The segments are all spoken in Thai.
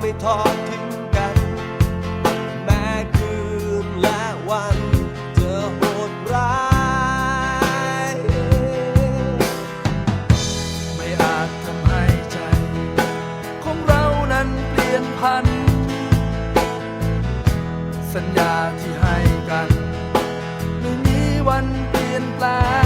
ไม่ทอดทิ้งกัน แม้คืนและวันจะโหดร้าย ไม่อาจทำให้ใจ ของเรานั้นเปลี่ยนพัน สัญญาที่ให้กัน ไม่มีวันเปลี่ยนแปลง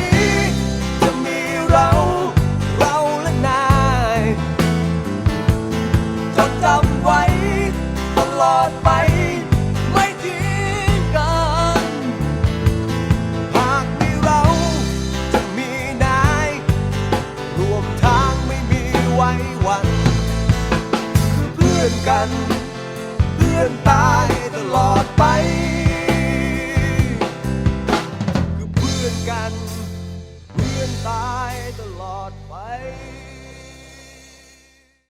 ี้ จดจำไว้ ตลอดไป ไม่ทิ้งกัน หากมีเราจะมีนายรวมทางไม่มีไว้วันคือเพื่อนกัน เพื่อนตายตลอดไป คือเพื่อนกัน เพื่อนตายตลอดไป